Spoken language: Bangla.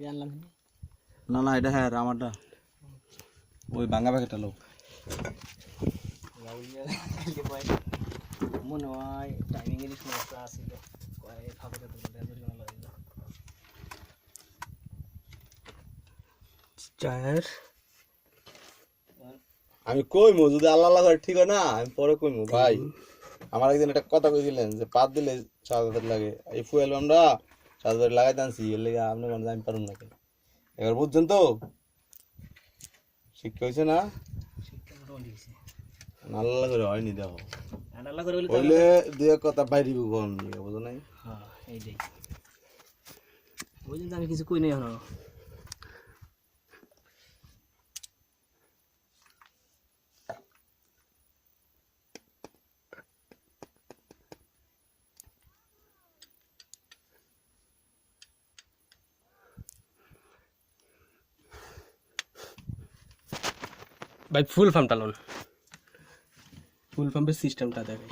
না না এটা হ্যাঁ আমারটা ওই ভাঙ্গা প্যাকেটটা লোক মনে হয় টাইমিংয়েরই সমস্যা আছে চায়ের? আমি কইমু যদি আল্লাহ আল্লাহ ঠিক হয় না আমি পরে কইমু ভাই। আমার একদিন একটা কথা কইছিলেন যে পাত দিলে সাজাতে লাগে। এই ফুয়েল আমরা সাজাতে লাগাই দানছি এর লেগে আপনি মানে আমি পারুন না কেন? এবার বুঝছেন তো? শিক্ষা হয়েছে না? আল্লাহ করে হয়নি দেখো। হইলে এক কথা বাইরে বুঝো নাই? হ্যাঁ এইটাই। ওই আমি কিছু কই নাই ভাই ফুল পাম্পটা লোন ফুল পাম্পের সিস্টেমটা দেখে।